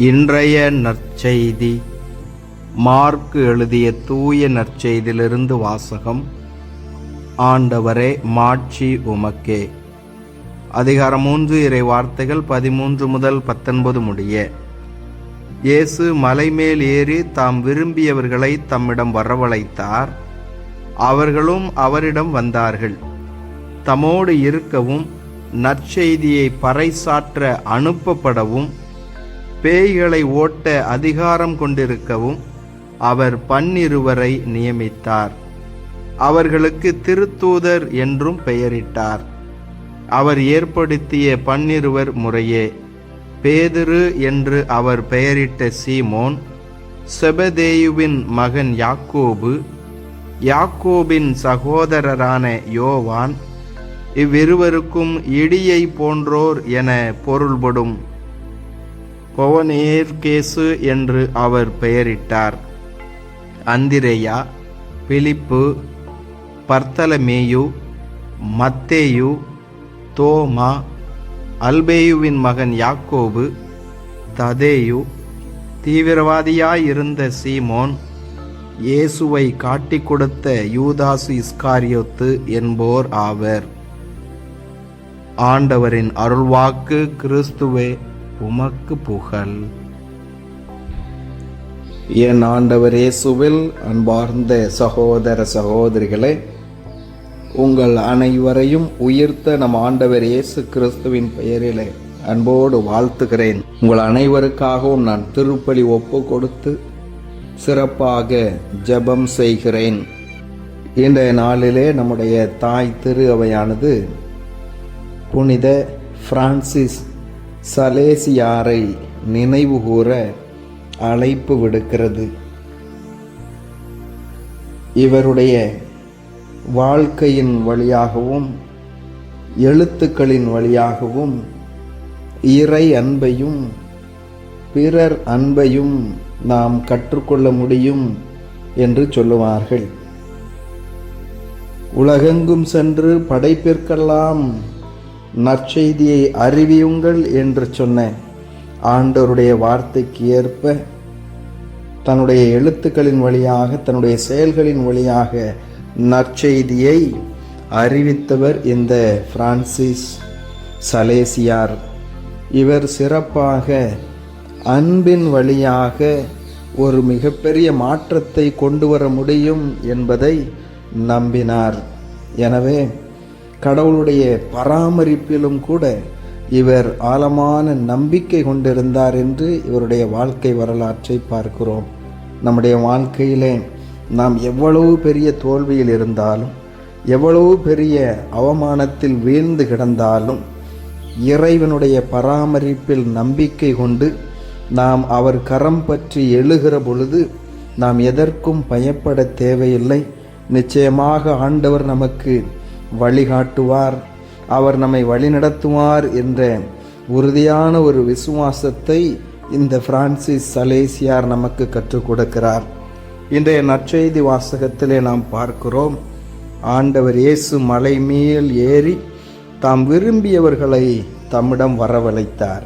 இன்றைய நற்செய்தி. மார்க்கு எழுதிய தூய நற்செய்தியிலிருந்து வாசகம். ஆண்டவரே மாட்சி உமக்கே. அதிகாரம் மூன்று இறை வார்த்தைகள் பதிமூன்று முதல் பத்தொன்பது முடிய. இயேசு மலைமேல் ஏறி தாம் விரும்பியவர்களை தம்மிடம் வரவழைத்தார். அவர்களும் அவரிடம் வந்தார்கள். தமோடு இருக்கவும் நற்செய்தியை பறைசாற்ற அனுப்பப்படவும் பேய்களை ஓட்ட அதிகாரம் கொண்டிருக்கவும் அவர் பன்னிருவரை நியமித்தார். அவர்களுக்கு திருத்தூதர் என்றும் பெயரிட்டார். அவர் ஏற்படுத்திய பன்னிருவர் முறையே. பேதுரு என்று அவர் பெயரிட்ட சீமோன் செபதேயுவின் மகன் யாக்கோபு யாக்கோபின் சகோதரரான யோவான் இவ்விருவருக்கும் இடியை போன்றோர் என பொருள்படும் பொவனேர்கேசு என்று அவர் பெயரிட்டார். அந்திரேயா பிலிப்பு பர்த்தலமேயு மத்தேயு தோமா அல்பேயுவின் மகன் யாக்கோபு ததேயு தீவிரவாதியாயிருந்த சீமோன் இயேசுவை காட்டிக் கொடுத்த யூதாசு இஸ்காரியோத்து என்போர் ஆவர். ஆண்டவரின் அருள்வாக்கு கிறிஸ்துவே உமக்கு புகழ். என் ஆண்டவர் இயேசுவில் அன்பார்ந்த சகோதர சகோதரிகளே உங்கள் அனைவரையும் உயிர்த்த நம் ஆண்டவர் இயேசு கிறிஸ்துவின் பெயரிலே அன்போடு வாழ்த்துகிறேன். உங்கள் அனைவருக்காகவும் நான் திருப்பலி ஒப்பு கொடுத்து சிறப்பாக ஜெபம் செய்கிறேன். இன்றைய நாளிலே நம்முடைய தாய் திரு அவையானது புனித பிரான்சிஸ் சலேசியாரை நினைவுகூர அழைப்பு விடுக்கிறது. இவருடைய வாழ்க்கையின் வழியாகவும் எழுத்துக்களின் வழியாகவும் இறை அன்பையும் பிறர் அன்பையும் நாம் கற்றுக்கொள்ள முடியும் என்று சொல்லுவார்கள். உலகெங்கும் சென்று படைப்பிற்கெல்லாம் நற்செய்தியை அறிவியுங்கள் என்று சொன்ன ஆண்டவருடைய வார்த்தைக்கு ஏற்ப தன்னுடைய எழுத்துக்களின் வழியாக தன்னுடைய செயல்களின் வழியாக நற்செய்தியை அறிவித்தவர் இந்த பிரான்சிஸ் சலேசியார். இவர் சிறப்பாக அன்பின் வழியாக ஒரு மிகப்பெரிய மாற்றத்தை கொண்டு வர முடியும் என்பதை நம்பினார். எனவே கடவுளுடைய பராமரிப்பிலும் கூட இவர் ஆழமான நம்பிக்கை கொண்டிருந்தார் என்று இவருடைய வாழ்க்கை வரலாற்றை பார்க்கிறோம். நம்முடைய வாழ்க்கையிலே நாம் எவ்வளவு பெரிய தோல்வியில் இருந்தாலும் எவ்வளவு பெரிய அவமானத்தில் வீழ்ந்து கிடந்தாலும் இறைவனுடைய பராமரிப்பில் நம்பிக்கை கொண்டு நாம் அவர் கரம் பற்றி எழுகிற பொழுது நாம் எதற்கும் பயப்பட தேவையில்லை. நிச்சயமாக ஆண்டவர் நமக்கு வழிகாட்டுவார். அவர் நம்மை வழிநடத்துவார் என்ற உறுதியான ஒரு விசுவாசத்தை இந்த பிரான்சிஸ் சலேசியார் நமக்கு கற்றுக் கொடுக்கிறார். இன்றைய நற்செய்தி வாசகத்திலே நாம் பார்க்கிறோம். ஆண்டவர் இயேசு மலை மேல் ஏறி தாம் விரும்பியவர்களை தம்மிடம் வரவழைத்தார்.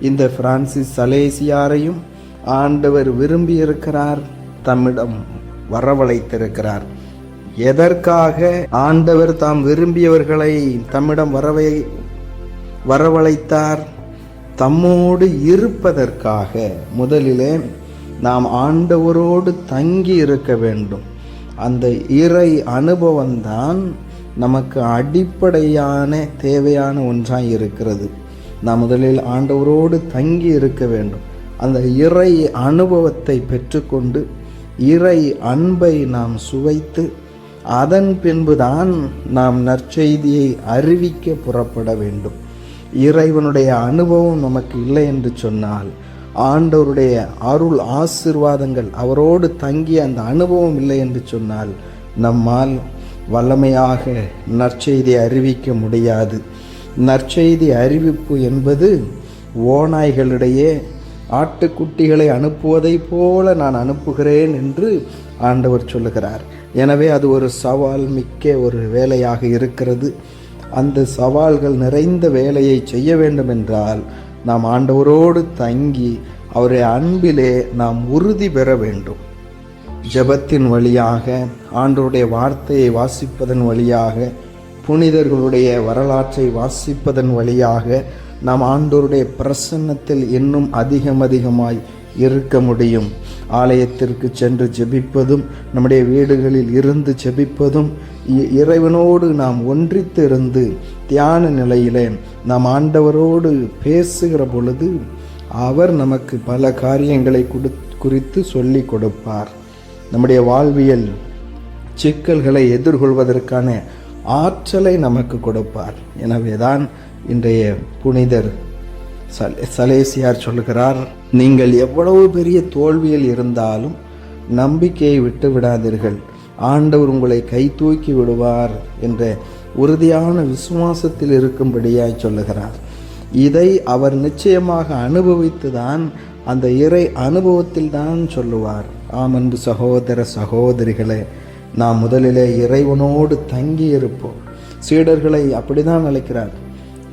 இந்த பிரான்சிஸ் சலேசியாரையும் ஆண்டவர் விரும்பியிருக்கிறார் தம்மிடம் வரவழைத்திருக்கிறார். எதற்காக ஆண்டவர் தாம் விரும்பியவர்களை தம்மிடம் வரவை வரவழைத்தார்? தம்மோடு இருப்பதற்காக முதலிலே நாம் ஆண்டவரோடு தங்கி இருக்க வேண்டும். அந்த இறை அனுபவம்தான் நமக்கு அடிப்படையான தேவையான ஒன்றாக இருக்கிறது. நாம் முதலில் ஆண்டவரோடு தங்கி இருக்க வேண்டும். அந்த இறை அனுபவத்தை பெற்றுக்கொண்டு இறை அன்பை நாம் சுவைத்து அதன் பின்புதான் நாம் நற்செய்தியை அறிவிக்க புறப்பட வேண்டும். இறைவனுடைய அனுபவம் நமக்கு இல்லை என்று சொன்னால் ஆண்டவருடைய அருள் ஆசிர்வாதங்கள் அவரோடு தங்கிய அந்த அனுபவம் இல்லை என்று சொன்னால் நம்மால் வல்லமையாக நற்செய்தியை அறிவிக்க முடியாது. நற்செய்தி அறிவிப்பு என்பது ஓநாய்களிடையே ஆட்டுக்குட்டிகளை அனுப்புவதைப் போல நான் அனுப்புகிறேன் என்று ஆண்டவர் சொல்லுகிறார். எனவே அது ஒரு சவால் மிக்க ஒரு வேலையாக இருக்கிறது. அந்த சவால்கள் நிறைந்த வேலையை செய்ய வேண்டும் என்றால் நாம் ஆண்டவரோடு தங்கி அவருடைய அன்பிலே நாம் உறுதி பெற வேண்டும். ஜெபத்தின் வழியாக ஆண்டோருடைய வார்த்தையை வாசிப்பதன் வழியாக புனிதர்களுடைய வரலாற்றை வாசிப்பதன் வழியாக நாம் ஆண்டோருடைய பிரசன்னத்தில் இன்னும் அதிகம் அதிகமாய் இருக்க முடியும். ஆலயத்திற்கு சென்று ஜெபிப்பதும் நம்முடைய வீடுகளில் இருந்து ஜெபிப்பதும் இ- இறைவனோடு நாம் ஒன்றித்து இருந்து தியான நிலையிலே நாம் ஆண்டவரோடு பேசுகிற பொழுது அவர் நமக்கு பல காரியங்களை குடு குறித்து சொல்லி கொடுப்பார். நம்முடைய வாழ்வியல் சிக்கல்களை எதிர்கொள்வதற்கான ஆற்றலை நமக்கு கொடுப்பார். எனவேதான் இன்றைய புனிதர் சலேசியார் சொல்லுகிறார் நீங்கள் எவ்வளவு பெரிய தோல்வியில் இருந்தாலும் நம்பிக்கையை விட்டு விடாதீர்கள். ஆண்டவர் உங்களை கை தூக்கி விடுவார் என்ற உறுதியான விசுவாசத்தில் இருக்கும்படியாய் சொல்லுகிறார். இதை அவர் நிச்சயமாக அனுபவித்துதான் அந்த இறை அனுபவத்தில் தான் சொல்லுவார். ஆம் அன்பு சகோதர சகோதரிகளே நாம் முதலிலே இறைவனோடு தங்கி இருப்போம் சீடர்களை அப்படிதான் அழைக்கிறார்.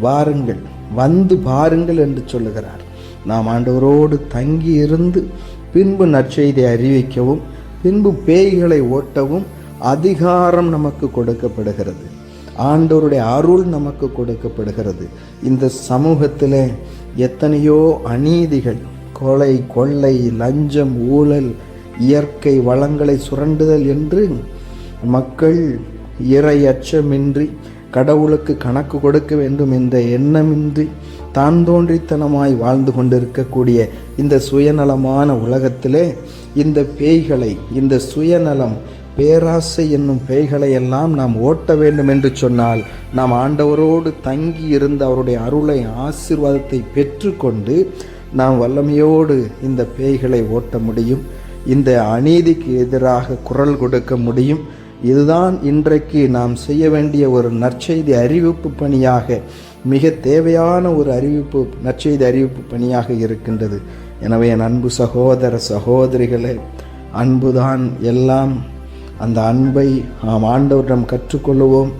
வாருங்கள் வந்து பாருங்கள் என்று சொல்லுகிறார். நாம் ஆண்டவரோடு தங்கி இருந்து பின்பு நற்செய்தியை அறிவிக்கவும் பின்பு பேய்களை ஓட்டவும் அதிகாரம் நமக்கு கொடுக்கப்படுகிறது. ஆண்டவருடைய அருள் நமக்கு கொடுக்கப்படுகிறது. இந்த சமூகத்தில் எத்தனையோ அநீதிகள் கொலை கொள்ளை லஞ்சம் ஊழல் இயற்கை வளங்களை சுரண்டுதல் என்று மக்கள் இறை அச்சமின்றி கடவுளுக்கு கணக்கு கொடுக்க வேண்டும் என்ற எண்ணமின்றி தான் தோன்றித்தனமாய் வாழ்ந்து கொண்டிருக்கக்கூடிய இந்த சுயநலமான உலகத்திலே இந்த பேய்களை இந்த சுயநலம் பேராசை என்னும் பேய்களை எல்லாம் நாம் ஓட்ட வேண்டும் என்று சொன்னால் நாம் ஆண்டவரோடு தங்கி இருந்து அவருடைய அருளை ஆசீர்வாதத்தை பெற்றுக்கொண்டு நாம் வல்லமையோடு இந்த பேய்களை ஓட்ட முடியும். இந்த அநீதிக்கு எதிராக குரல் கொடுக்க முடியும். இதுதான் இன்றைக்கு நாம் செய்ய வேண்டிய ஒரு நற்செய்தி அறிவிப்பு பணியாக மிக தேவையான ஒரு அறிவிப்பு நற்செய்தி அறிவிப்பு பணியாக இருக்கின்றது. எனவே என் அன்பு சகோதர சகோதரிகளே அன்புதான் எல்லாம். அந்த அன்பை நாம் ஆண்டவரிடம் கற்றுக்கொள்வோம்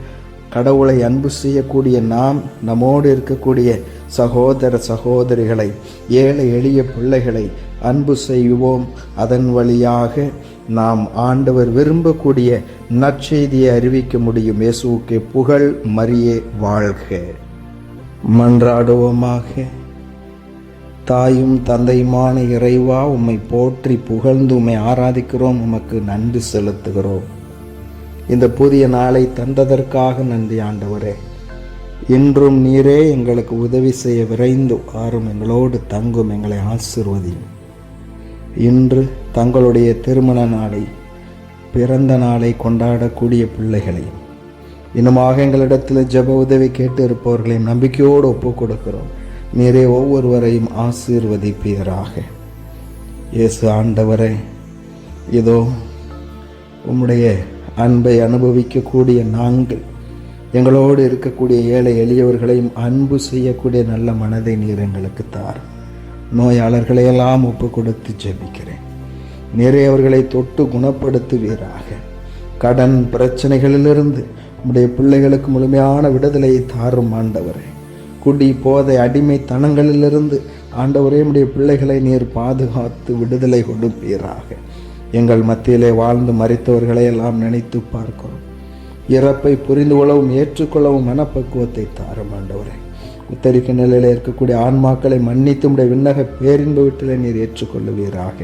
கடவுளை அன்பு செய்யக்கூடிய நாம் நம்மோடு இருக்கக்கூடிய சகோதர சகோதரிகளை ஏழை எளிய பிள்ளைகளை அன்பு செய்வோம். அதன் வழியாக நாம் ஆண்டவர் விரும்பக்கூடிய நற்செய்தியை அறிவிக்க முடியும். இயேசுவுக்கு புகழ் மரியே வாழ்க. மன்றாடுவோமாக. தாயும் தந்தையுமான இறைவா உம்மை போற்றி புகழ்ந்து உம்மை ஆராதிக்கிறோம். உமக்கு நன்றி செலுத்துகிறோம். இந்த புதிய நாளை தந்ததற்காக நன்றி ஆண்டவரே. இன்றும் நீரே எங்களுக்கு உதவி செய்ய விரைந்து ஆறும் எங்களோடு தங்கும் எங்களை ஆசிர்வதியும். இன்று தங்களுடைய திருமண நாளை பிறந்த நாளை கொண்டாடக்கூடிய பிள்ளைகளையும் இன்னுமாக எங்களிடத்தில் ஜெப உதவி கேட்டு இருப்பவர்களையும் நம்பிக்கையோடு ஒப்புக் கொடுக்கிறோம் நீரே ஒவ்வொருவரையும் ஆசீர்வதிப்பீராக. இயேசு ஆண்டவரே இதோ உம்முடைய அன்பை அனுபவிக்கக்கூடிய நாங்கள் எங்களோடு இருக்கக்கூடிய ஏழை எளியவர்களையும் அன்பு செய்யக்கூடிய நல்ல மனதை நீர் எங்களுக்கு தார் நோயாளர்களை எல்லாம் ஒப்பு கொடுத்து ஜெபிக்கிறேன். நிறைய அவர்களை தொட்டு குணப்படுத்துவீராக. கடன் பிரச்சனைகளிலிருந்து உம்முடைய பிள்ளைகளுக்கு முழுமையான விடுதலையை தாரும் ஆண்டவரே. குடி போதை அடிமைத்தனங்களிலிருந்து ஆண்டவரே உடைய பிள்ளைகளை நீர் பாதுகாத்து விடுதலை கொடுப்பீராக. எங்கள் மத்தியிலே வாழ்ந்து மறித்தவர்களை எல்லாம் நினைத்து பார்க்கிறோம். இறப்பை புரிந்து கொள்ளவும் ஏற்றுக்கொள்ளவும் மனப்பக்குவத்தை தாரும் ஆண்டவரே. உத்தரிக்க நிலையில் இருக்கக்கூடிய ஆன்மாக்களை மன்னித்து உடைய விண்ணக பேரின்ப வீட்டில் நீர் ஏற்றுக்கொள்ளுவீராக.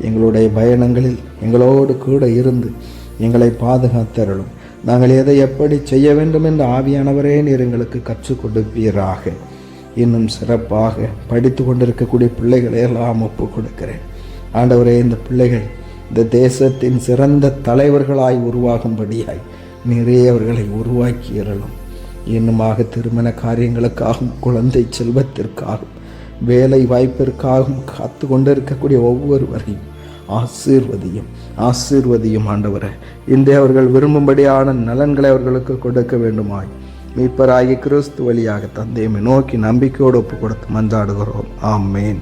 எங்களுடைய பயணங்களில் எங்களோடு கூட இருந்து எங்களை பாதுகாத்தருளும். நாங்கள் எதை எப்படி செய்ய வேண்டும் என்று ஆவியானவரே நீர் எங்களுக்கு கற்றுக் கொடுப்பீராக. இன்னும் சிறப்பாக படித்து கொண்டிருக்கக்கூடிய பிள்ளைகளை எல்லாம் ஒப்பு கொடுக்கிறேன். ஆண்டவரே இந்த பிள்ளைகள் இந்த தேசத்தின் சிறந்த தலைவர்களாய் உருவாகும்படியாய் நிறைய அவர்களை உருவாக்கி இன்னுமாக திருமண காரியங்களுக்காகவும் குழந்தை செல்வத்திற்காகவும் வேலை வாய்ப்பிற்காகவும் காத்து கொண்டிருக்கக்கூடிய ஒவ்வொருவரையும் ஆசீர்வதியும் ஆசீர்வதியும் ஆண்டவரை. இன்றே அவர்கள் விரும்பும்படியான நலன்களை அவர்களுக்கு கொடுக்க வேண்டுமாய். மீட்பராகி கிறிஸ்து வழியாக தந்தையை நோக்கி நம்பிக்கையோடு ஒப்பு கொடுத்து மன்றாடுகிறோம். ஆமேன்.